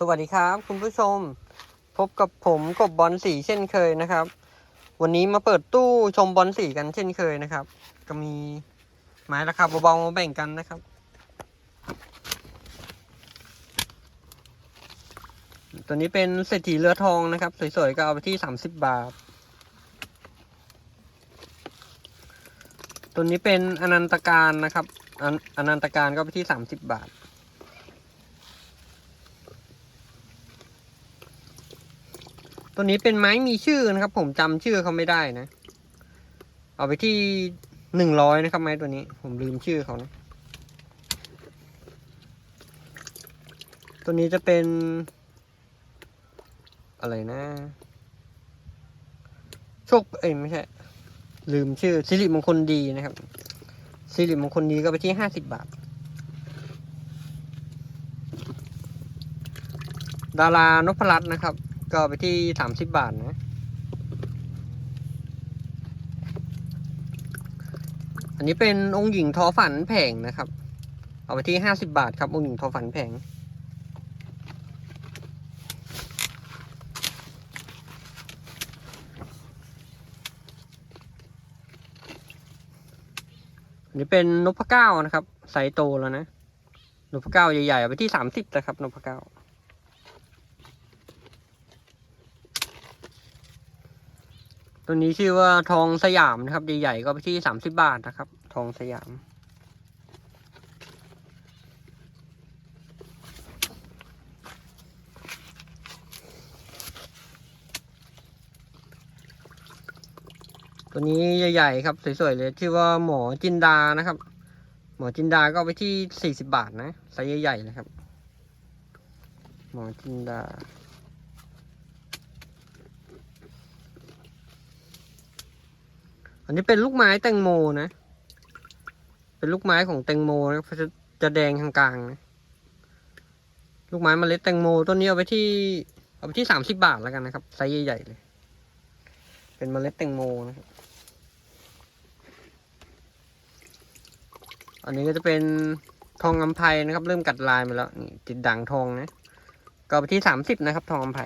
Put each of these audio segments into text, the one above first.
สวัสดีครับ คุณผู้ชม พบกับผมกบบอลสีเช่นเคยนะครับ วันนี้มาเปิดตู้ชมบอลสีกันเช่นเคยนะครับ ก็มีไม้ราคาเบาๆมาแบ่งกันนะครับ ตัวนี้เป็นเศรษฐีเรือทองนะครับ สวยๆก็เอาไปที่สามสิบบาท ตัวนี้เป็นอนันตการนะครับ อนอนันตการก็ไปที่สามสิบบาท ตัวนี้เป็นไม้มีชื่อนะครับ ผมจำชื่อเขาไม่ได้นะ เอาไปที่หนึ่งร้อยนะครับ ไม้ตัวนี้ ผมลืมชื่อเขานะ ตัวนี้จะเป็น อะไรนะโชคเอ้ยไม่ใช่ ลืมชื่อสิริมงคลดีนะครับสิริมงคลดีก็ไปที่ห้าสิบบาท ดารานพรัตน์นะครับ ก็ไปที่สามสิบบาทนะ อันนี้เป็นองค์หญิงทอฝันแผงนะครับ เอาไปที่ห้าสิบาทครับองค์หญิงทอฝันแผงอันนี้เป็นนพเก้านะครับไซส์โตแล้วนะนพเก้าใหญ่ๆเอาไปที่สามสิบนะครับนพเก้า ตัวนี้ชื่อว่าทองสยามนะครับใหญ่ๆก็ไปที่สามสิบบาทนะครับ ทองสยาม ตัวนี้ใหญ่ๆครับสวยๆเลยชื่อว่าหมอจินดานะครับ หมอจินดาก็ไปที่สี่สิบบาทนะไซส์ใหญ่ๆเลยครับ หมอจินดา อันนี้เป็นลูกไม้แตงโมนะ เป็นลูกไม้ของแตงโมนะครับจะจะแดงทางกลางนะลูกไม้เมล็ดแตงโมต้นนี้เอาไปที่เอาไปที่สามสิบาทแล้วกันนะครับไซส์ใหญ่ๆเลย เป็นเมล็ดแตงโมนะครับอันนี้ก็จะเป็นทองอำไพนะครับ เริ่มกัดลายมาแล้วนี่ติดด่างทองนะก็เอาไปที่สามสิบนะครับ ทองอำไพ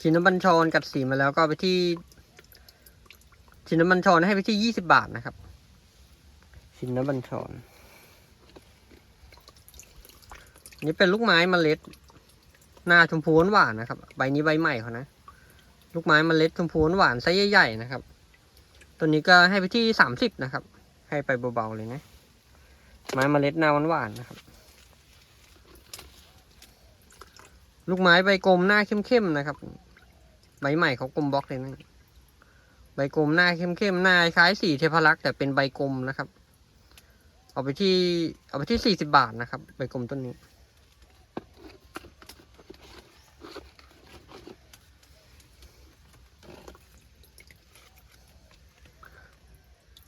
ชินบัญชรกัดสีมาแล้วก็ไปที่ชินบัญชรให้ไปที่ยี่สิบบาทนะครับชินบัญชรอันนี่เป็นลูกไม้เมล็ด หน้าชมพูหวานนะครับ ใบนี้ใบใหม่เขานะ ลูกไม้เมล็ดชมพูหวานไซส์ใหญ่ๆนะครับ ตัวนี้ก็ให้ไปที่สามสิบนะครับ ให้ไปเบาๆเลยนะ ไม้เมล็ดหน้าหวานๆนะครับ ลูกไม้ใบกลมหน้าเข้มๆนะครับ ใบใหม่เขากลมบล็อกเลยนะใบกลมหน้าเข้มๆหน้าคล้ายสีเทพรักษ์แต่เป็นใบกลมนะครับ เอาไปที่เอาไปที่สี่สิบาทนะครับ ใบกลมต้นนี้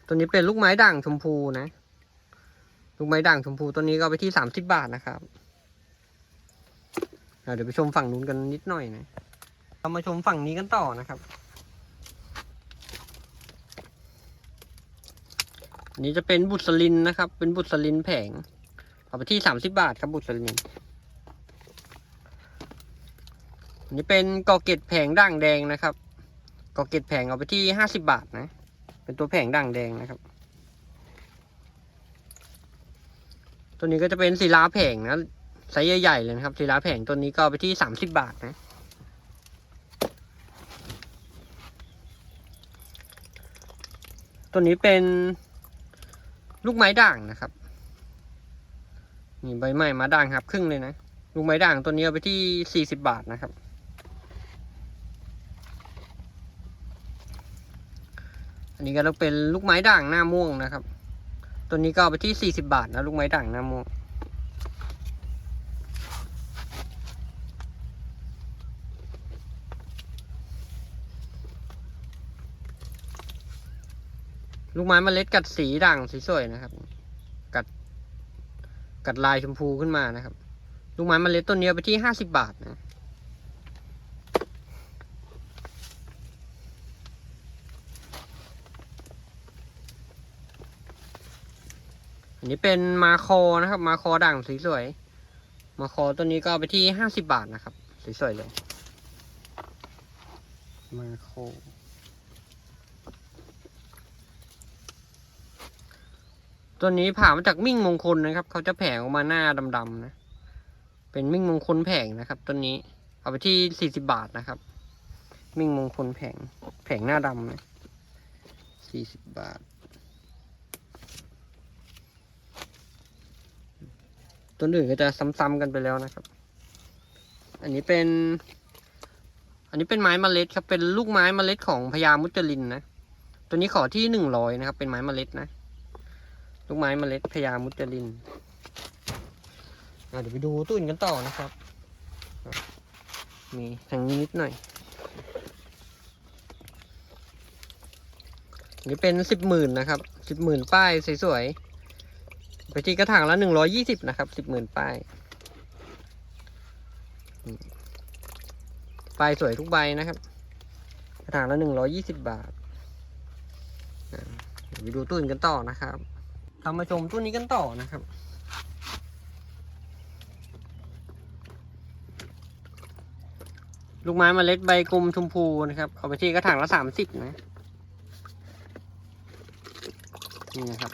ตัวนี้เป็นลูกไม้ด่างชมพูนะ ลูกไม้ด่างชมพูตัวนี้ก็เอาไปที่สามสิบบาทนะครับเดี๋ยวไปชมฝั่งนู้นกันนิดหน่อยนะ เรามาชมฝั่งนี้กันต่อนะครับ นี้จะเป็นบุษลินนะครับ เป็นบุษลินแผงเอาไปที่สามสิบบาทครับบุษลินนนี้เป็นกอเกตแผงด่างแดงนะครับกอเกตแผงเอาไปที่ห้าสิบบาทนะ เป็นตัวแผงด่างแดงนะครับ ตัวนี้ก็จะเป็นศิลาแผงนะไซส์ใหญ่ๆเลยนะครับศิลาแผงตัวนี้ก็ไปที่สามสิบบาทนะ ตัวนี้เป็นลูกไม้ด่างนะครับนี่ใบไม้มาด่างครับ ครึ่งเลยนะลูกไม้ด่างตัวนี้เอาไปที่สี่สิบบาทนะครับ อันนี้ก็ต้องเป็นลูกไม้ด่างหน้าม่วงนะครับ ตัวนี้ก็เอาไปที่สี่สิบาทนะลูกไม้ด่างหน้าม่วง ลูกไม้เมล็ดกัดสีด่างสีสวยนะครับ กัด กัดลายชมพูขึ้นมานะครับ ลูกไม้เมล็ดต้นนี้อไปที่ห้าสิบบาทนะอันนี้เป็นมาคอนะครับ มาคอด่างสีสวย มาคอตัวนี้ก็ไปที่ห้าสิบบาทนะครับ สวยๆเลย มาคอ ตัวนี้ผ่ามาจากมิ่งมงคลนะครับ เขาจะแผงออกมาหน้าดำๆนะ เป็นมิ่งมงคลแผงนะครับตัวนี้ เอาไปที่สี่สิบาทนะครับ มิ่งมงคลแผง แผงหน้าดำนะสี่สิบบาทต้นอื่นก็จะซ้ำๆกันไปแล้วนะครับ อันนี้เป็น อันนี้เป็นไม้เมล็ดครับ เป็นลูกไม้เมล็ดของพญามุจลินนะ ตัวนี้ขอที่หนึ่งร้อยนะครับ เป็นไม้เมล็ดนะ ลูกไม้เมล็ดพญามุจลินอะเดี๋ยวไปดูตู้อื่นกันต่อนะครับ มีทางนี้นิดหน่อย นี่เป็นสิบหมื่นนะครับสิบหมื่นป้ายสวยๆไปที่กระถางละหนึ่งร้อยี่สิบนะครับสิบหมื่นป้ายป้ายสวยทุกใบนะครับ กระถางละหนึ่งร้อยี่สิบบาทเดี๋ยวไปดูตู้อื่นกันต่อนะครับ ทำมาชมตู้นี้กันต่อนะครับ ลูกไม้มเมล็ดใบกลมชมพูนะครับ เอาไปที่กระถางละสามสิบนะ นี่นะครับ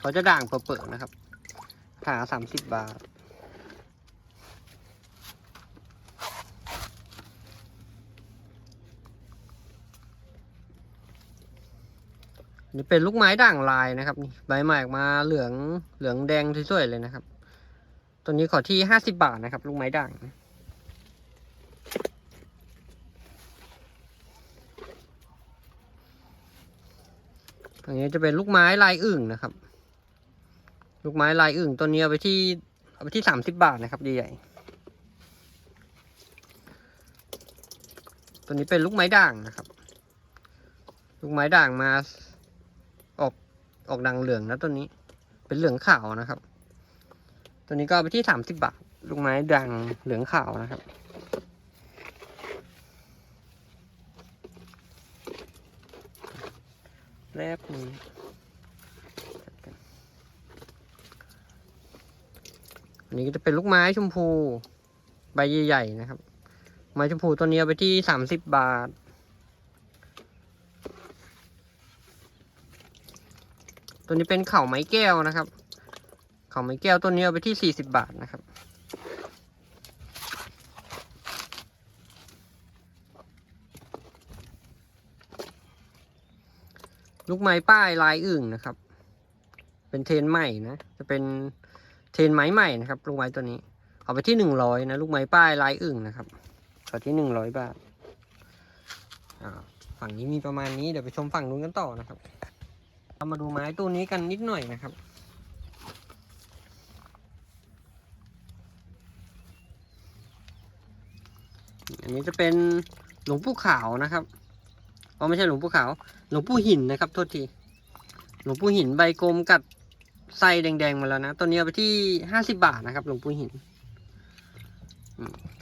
เขาจะด่างเปิดๆนะครับ ถางสามสิบบาท นี่เป็นลูกไม้ด่างลายนะครับนี่ใบใหม่ออกมาเหลืองเหลืองแดงสวยๆเลยนะครับ ตัวนี้ขอที่ห้าสิบาทนะครับ ลูกไม้ด่างนะอันนี้จะเป็นลูกไม้ลายอึ่งนะครับ ลูกไม้ลายอึ่งตัวนี้เอาไปที่เอาไปที่สามสิบบาทนะครับใหญ่ตัวนี้เป็นลูกไม้ด่างนะครับ ลูกไม้ด่างมา ออกดังเหลืองนะตัวนี้ เป็นเหลืองขาวนะครับ ตัวนี้ก็ไปที่สามสิบบาท ลูกไม้ด่างเหลืองขาวนะครับ แรบนี้อันนี้ก็จะเป็นลูกไม้ชมพู ใบใหญ่ๆนะครับ ไม้ชมพูตัวนี้เอาไปที่สามสิบบาท ตัวนี้เป็นเข่าไม้แก้วนะครับ เข่าไม้แก้วตัวนี้เอาไปที่สี่สิบบาทนะครับ ลูกไม้ป้ายลายอึ่งนะครับ เป็นเทนใหม่นะ จะเป็นเทนไม้ใหม่นะครับ ลูกไม้ตัวนี้ เอาไปที่หนึ่งร้อยนะลูกไม้ป้ายลายอึ่งนะครับขอที่หนึ่งร้อยบาทอ่าฝั่งนี้มีประมาณนี้เดี๋ยวไปชมฝั่งนู้นกันต่อนะครับ เรามาดูไม้ตัวนี้กันนิดหน่อยนะครับ อันนี้จะเป็นหลวงปู่ขาวนะครับอ๋อไม่ใช่หลวงปู่ขาว หลวงปู่หินนะครับโทษที หลวงปู่หินใบกลมกัดไส้แดงๆมาแล้วนะ ตัวนี้เอาไปที่ห้าสิบบาทนะครับ หลวงปู่หิน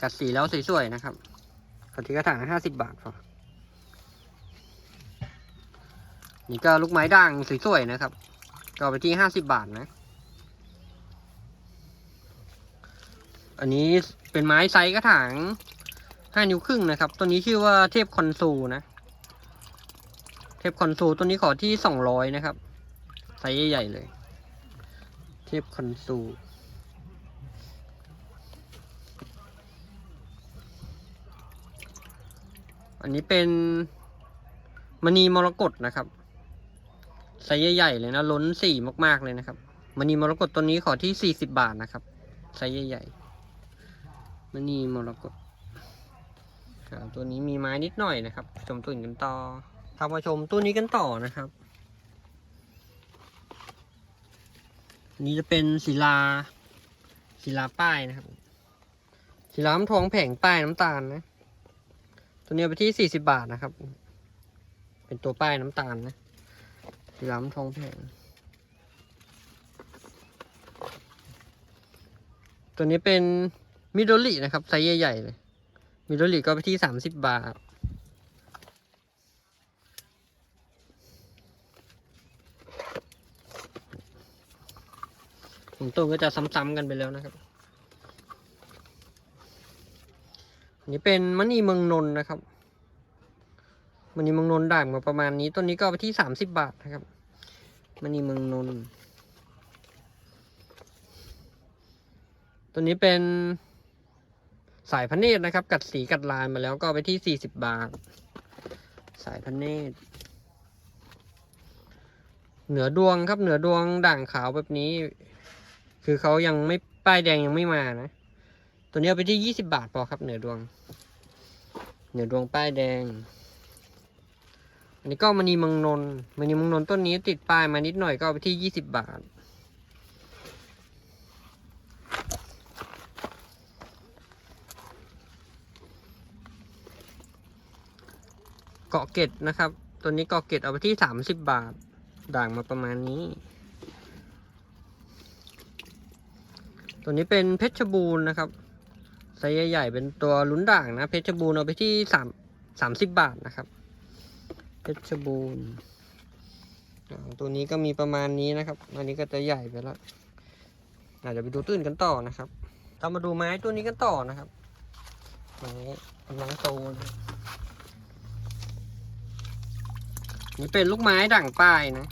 กัดสีแล้วสวยๆนะครับขอที่กระถางห้าสิบาทพอ นี่ก็ลูกไม้ด่างสวยๆนะครับ ก็ไปที่ห้าสิบบาทนะ อันนี้เป็นไม้ไซส์กระถางห้านิ้วครึ่งนะครับ ตัวนี้ชื่อว่าเทพคอนซูนะ เทพคอนซูตัวนี้ขอที่สองร้อยนะครับ ไซส์ใหญ่ๆเลย เทพคอนซูอันนี้เป็นมณีมรกตนะครับ ไซส์ใหญ่ๆเลยนะ ล้นสีมากๆเลยนะครับมณีมรกตตัวนี้ขอที่สี่สิบบาทนะครับไซส์ใหญ่ๆมณีมรกตตัวนี้มีไม้นิดหน่อยนะครับ ชมตัวอื่นกันต่อทำมาชมตัวนี้กันต่อนะครับนี้จะเป็นศิลาศิลาป้ายนะครับศิลาน้ำทองแผงป้ายน้ำตาลนะ ตัวนี้ไปที่สี่สิบบาทนะครับ เป็นตัวป้ายน้ำตาลนะ สีล้ำทองแผงตัวนี้เป็นมิโดรินะครับ ไซส์ใหญ่ๆเลย มิโดริก็ไปที่สามสิบบาทตหนึ่งต้นก็จะซ้ำๆกันไปแล้วนะครับอันนี้เป็นมณีเมืองนนท์นะครับ มณีเมืองนนท์ด่างมาประมาณนี้ต้นนี้ก็ไปที่สามสิบบาทนะครับมณีเมืองนนท์ตัวนี้เป็นสายพระเนตรนะครับ กัดสีกัดลายมาแล้วก็ไปที่สี่สิบบาท สายพระเนตร เหนือดวงครับเหนือดวงด่างขาวแบบนี้ คือเขายังไม่ป้ายแดงยังไม่มานะ ตัวนี้เอาไปที่ยี่สิบาทพอครับเหนือดวง เหนือดวงป้ายแดง นนี้ก็มณีมังนน์มณีมังนน์ต้นนี้ติดป้ายมานิดหน่อยก็เอาไปที่ยี่สิบบาท เกาะเกตนะครับ ตัวนี้เกาะเกตเอาไปที่สามสิบบาท ด่างมาประมาณนี้ ตัวนี้เป็นเพชรบูรณ์นะครับไซส์ใหญ่ๆเป็นตัวลุ้นด่างนะ เพชรบูรณ์เอาไปที่สามสามสิบบาทนะครับ เพชรบูรณ์ตัวนี้ก็มีประมาณนี้นะครับ อันนี้ก็จะใหญ่ไปแล้วอาจจะไปดูตื้นกันต่อนะครับเรามาดูไม้ตัวนี้กันต่อนะครับไม้กำลังโตนะนี่เป็นลูกไม้ด่างป้ายนะ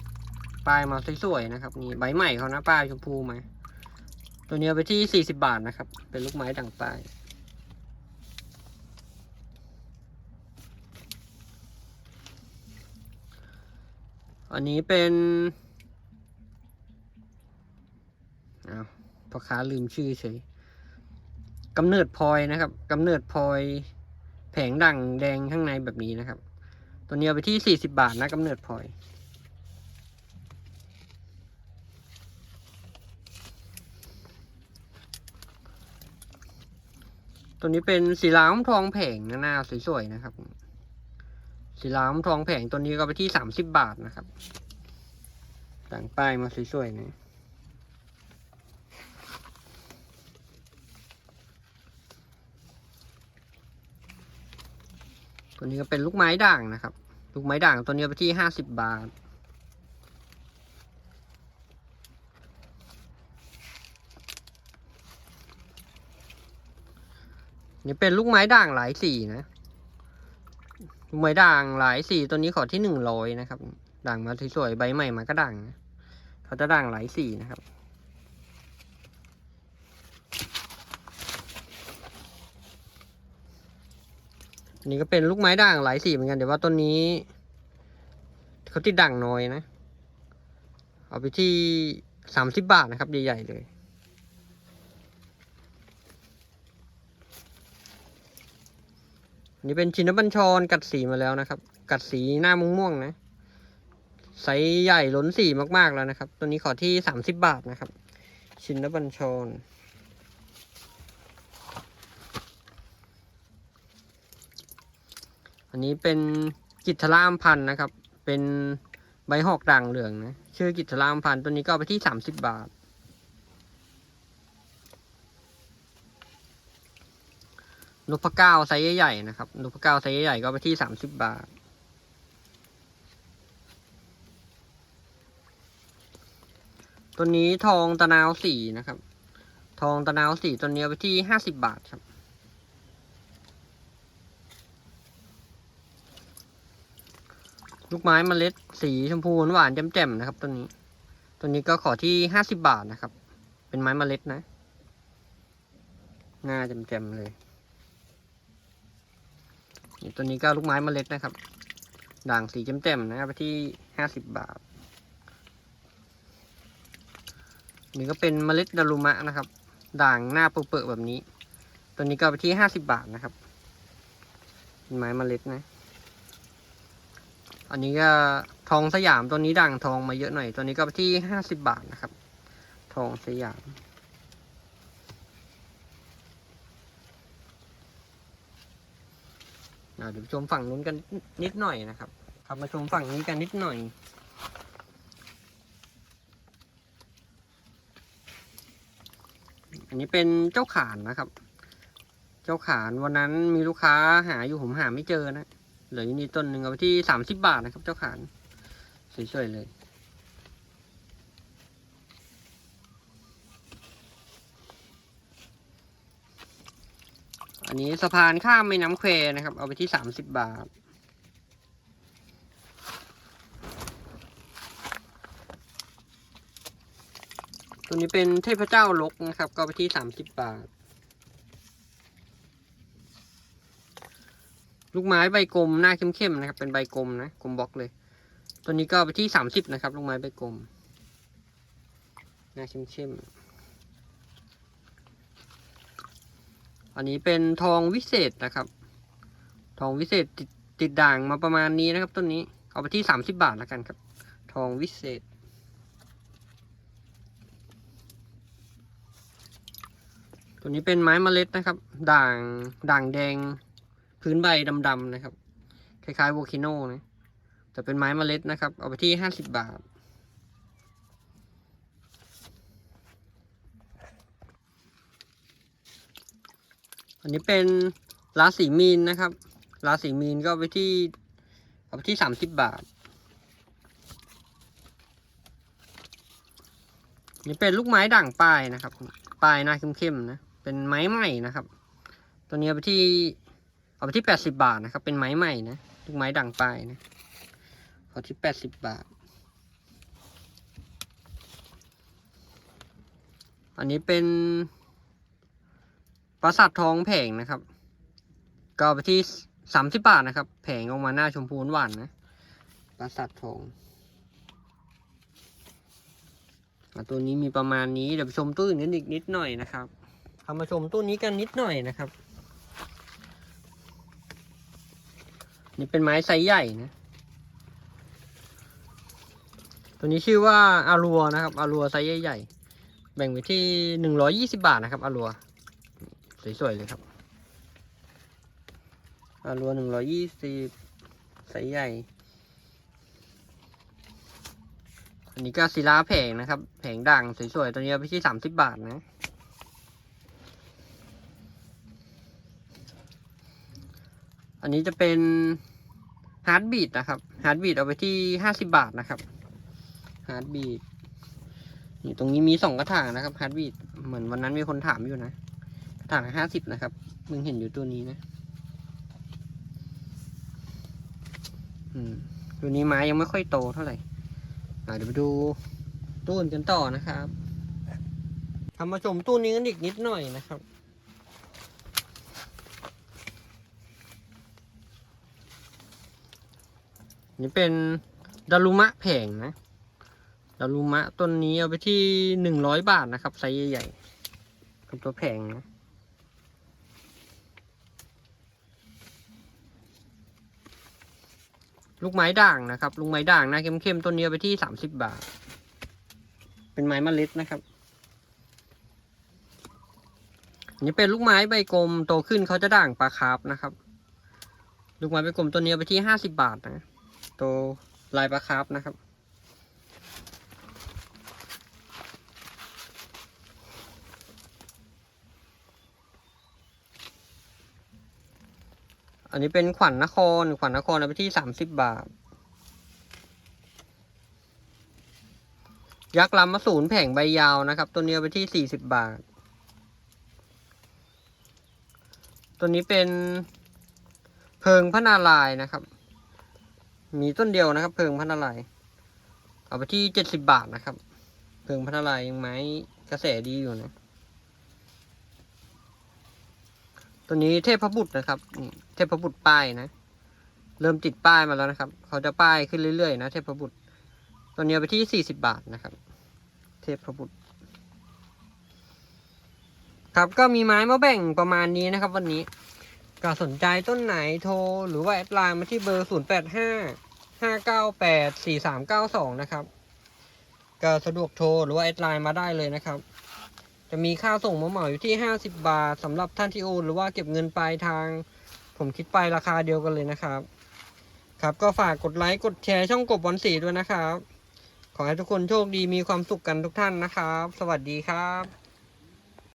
ป้ายมาสวยๆนะครับนี่ใบใหม่เขานะป้ายชมพูไหมตัวนี้เอาไปที่สี่สิบาทนะครับ เป็นลูกไม้ด่างป้าย อันนี้เป็นอาพ่อค้าลืมชื่อเฉยกำเนิดพลอยนะครับกำเนิดพลอยแผงด่งแดงข้างในแบบนี้นะครับ ตัวนี้เอาไปที่สี่สิบาทนะกำเนิดพลอยตัวนี้เป็นสีล้ามทองแผงหน้าสวยๆนะครับ สีล้ามทองแผงตัวนี้ก็ไปที่สามสิบบาทนะครับต่างป้ายมาสวยๆนะตัวนี้ก็เป็นลูกไม้ด่างนะครับ ลูกไม้ด่างตัวนี้ไปที่ห้าสิบบาท นี่เป็นลูกไม้ด่างหลายสีนะ ไม้ด่างหลายสีตัวนี้ขอที่หนึ่งร้อยนะครับ ด่างมาสวยๆใบใหม่มาก็ด่างเขาจะด่างหลายสีนะครับ อันนี้ก็เป็นลูกไม้ด่างหลายสีเหมือนกันแต่ว่าต้นนี้เขาติดด่างน้อยนะ เอาไปที่สามสิบบาทนะครับใหญ่ๆเลย นนี้เป็นชินบัญชรกัดสีมาแล้วนะครับ กัดสีหน้าม่วงๆนะไซส์ใหญ่ล้นสีมากๆแล้วนะครับ ตัวนี้ขอที่สามสิบบาทนะครับ ชินบัญชรอันนี้เป็นกิจรามพันธ์นะครับ เป็นใบหอกด่างเหลืองนะ ชื่อกิจรามพันธ์ตัวนี้ก็ไปที่สามสิบบาท นพเก้าไซส์ใหญ่ๆนะครับนพเก้าไซส์ใหญ่ๆก็ไปที่สามสิบบาท ตัวนี้ทองตะนาวสีนะครับ ทองตะนาวสีตัวนี้ไปที่ห้าสิบบาทครับ ลูกไม้เมล็ดสีชมพูหวานแจ่มๆนะครับตัวนี้ ตัวนี้ก็ขอที่ห้าสิบบาทนะครับ เป็นไม้เมล็ดนะ หน้าแจ่มๆเลย ตัวนี้ก็ลูกไม้เมล็ดนะครับ ด่างสีแจ่มๆนะครับไปที่ห้าสิบบาท นี่ก็เป็นเมล็ดดารุมะนะครับ ด่างหน้าเปื่อๆแบบนี้ ตัวนี้ก็ไปที่ห้าสิบบาทนะครับไม้เมล็ดนะ อันนี้ก็ทองสยามตัวนี้ด่างทองมาเยอะหน่อย ตัวนี้ก็ไปที่ห้าสิบบาทนะครับ ทองสยาม อ่า เดี๋ยวชมฝั่งนู้นกันนิดหน่อยนะครับ ครับมาชมฝั่งนี้กันนิดหน่อย อันนี้เป็นเจ้าขานนะครับ เจ้าขานวันนั้นมีลูกค้าหาอยู่ผมหาไม่เจอนะเหลืออยู่นี่ต้นหนึ่งเอาไปที่สามสิบบาทนะครับ เจ้าขานสวยๆเลย นนี้สะพานข้ามแม่น้ำแควนะครับ เอาไปที่สามสิบบาท ตัวนี้เป็นเทพเจ้าลกนะครับ ก็ไปที่สามสิบบาท ลูกไม้ใบกลมหน้าเข้มๆนะครับ เป็นใบกลมนะกลมบล็อกเลย ตัวนี้ก็ไปที่สามสิบนะครับ ลูกไม้ใบกลม หน้าเข้มๆ อันนี้เป็นทองวิเศษนะครับ ทองวิเศษติดติดด่างมาประมาณนี้นะครับต้นนี้ เอาไปที่สามสิบาทแล้วกันครับ ทองวิเศษ ตัวนี้เป็นไม้เมล็ดนะครับ ด่างด่างแดง พื้นใบดำๆนะครับ คล้ายๆโวคิโนนะแต่เป็นไม้เมล็ดนะครับ เอาไปที่ห้าสิบบาท อันนี้เป็นราศีมีนนะครับ ราศีมีนก็ไปที่เอาไปที่สามสิบบาท นี่เป็นลูกไม้ด่างป้ายนะครับป้ายหน้าเข้มๆนะ เป็นไม้ใหม่นะครับ ตัวนี้เอาไปที่เอาไปที่แปดสิบาทนะครับ เป็นไม้ใหม่นะลูกไม้ด่างป้ายนะเอาที่แปดสิบบาท อันนี้เป็น ปราสาททองแผงนะครับ ก็เอไปที่สามสิบบาทนะครับ แผงออกมาหน้าชมพูหวานนะปราสาททองตัวนี้มีประมาณนี้เดี๋ยวไปชมตู้อื่นกันอีกนิดหน่อยนะครับทำมาชมตู้นี้กันนิดหน่อยนะครับ นี่เป็นไม้ไซส์ใหญ่นะ ตัวนี้ชื่อว่าอารัวนะครับอารัวไซส์ใหญ่ๆแบ่งไปที่หนึ่งร้อยี่สิบาทนะครับอารัว สวยๆเลยครับอารัวหนึ่งร้อยยี่สิบไซส์ใหญ่ อันนี้ก็ศิลาแผงนะครับ แผงด่างสวยๆ ตัวนี้ไปที่สามสิบบาทนะ อันนี้จะเป็นฮาร์ดบีดนะครับ ฮาร์ดบีดเอาไปที่ห้าสิบบาทนะครับ ฮาร์ดบีดนี่ตรงนี้มีสองกระถางนะครับ ฮาร์ดบีดเหมือนวันนั้นมีคนถามอยู่นะ ถางห้าสิบนะครับ มึงเห็นอยู่ตัวนี้นะ อืม ตัวนี้ไม้ยังไม่ค่อยโตเท่าไหร่อ่าเดี๋ยวไปดูตู้นกันต่อนะครับทำมาชมตู้นี้กันอีกนิดหน่อยนะครับ นี่เป็นดารุมะแผงนะดารุมะต้นนี้เอาไปที่หนึ่งร้อยบาทนะครับไซส์ใหญ่ๆกับตัวแผงนะ ลูกไม้ด่างนะครับ ลูกไม้ด่างนะเข้มๆต้นนี้ยไปที่สามสิบบาท เป็นไม้มเมล็ดนะครับนี่เป็นลูกไม้ใบกลมโตขึ้นเขาจะด่างปลาคาร์ฟนะครับ ลูกไม้ใบกลมต้นนี้ยไปที่ห้าสิบบาทนะตัวลายปลาคาร์ฟนะครับ อันนี้เป็นขวัญนคร ขวัญนครเอาไปที่สามสิบบาท ยักษ์ลำมะสูนแผงใบยาวนะครับ ตัวนี้เอาไปที่สี่สิบบาท ตัวนี้เป็นเพิงพระนารายณ์นะครับ มีต้นเดียวนะครับ เพิงพระนารายณ์เอาไปที่เจ็ดสิบาทนะครับ เพิงพระนารายณ์ยังไม้กระแสดีอยู่นะ ตัวนี้เทพบุตรนะครับนี่เทพบุตรป้ายนะ เริ่มติดป้ายมาแล้วนะครับ เขาจะป้ายขึ้นเรื่อยๆนะเทพบุตร ตัวนี้ไปที่สี่สิบาทนะครับ เทพบุตร ครับก็มีไม้มาแบ่งประมาณนี้นะครับ วันนี้ก็สนใจต้นไหนโทร หรือว่าแอดไลน์มาที่เบอร์ 0 8 5 5 9 8 4 3 9 2 นะครับ ก็สะดวกโทร หรือว่าแอดไลน์มาได้เลยนะครับ จะมีค่าส่งมาเหมาอยู่ที่ 50 บาทสำหรับท่านที่โอนหรือว่าเก็บเงินปลายทาง ผมคิดไปราคาเดียวกันเลยนะครับ ครับก็ฝากกดไลค์กดแชร์ช่องกบวันสีด้วยนะครับ ขอให้ทุกคนโชคดีมีความสุขกันทุกท่านนะครับ สวัสดีครับ